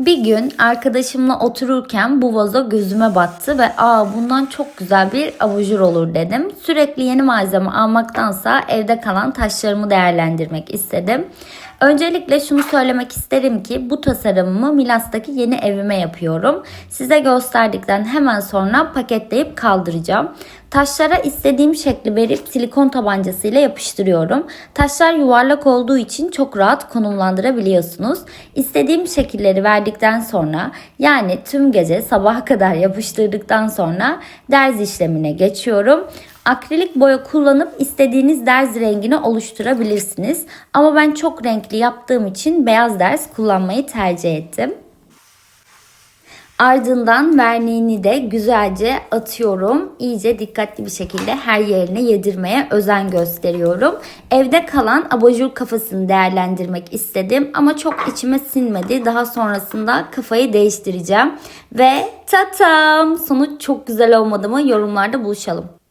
Bir gün arkadaşımla otururken bu vazo gözüme battı ve aa bundan çok güzel bir abajur olur dedim. Sürekli yeni malzeme almaktansa evde kalan taşlarımı değerlendirmek istedim. Öncelikle şunu söylemek isterim ki bu tasarımımı Milas'taki yeni evime yapıyorum. Size gösterdikten hemen sonra paketleyip kaldıracağım. Taşlara istediğim şekli verip silikon tabancasıyla yapıştırıyorum. Taşlar yuvarlak olduğu için çok rahat konumlandırabiliyorsunuz. İstediğim şekilleri verdikten sonra yani tüm gece sabaha kadar yapıştırdıktan sonra derz işlemine geçiyorum. Akrilik boya kullanıp istediğiniz derz rengini oluşturabilirsiniz. Ama ben çok renkli yaptığım için beyaz derz kullanmayı tercih ettim. Ardından verniğini de güzelce atıyorum. İyice dikkatli bir şekilde her yerine yedirmeye özen gösteriyorum. Evde kalan abajur kafasını değerlendirmek istedim ama çok içime sinmedi. Daha sonrasında kafayı değiştireceğim. Ve tatam! Sonuç çok güzel olmadı mı? Yorumlarda buluşalım.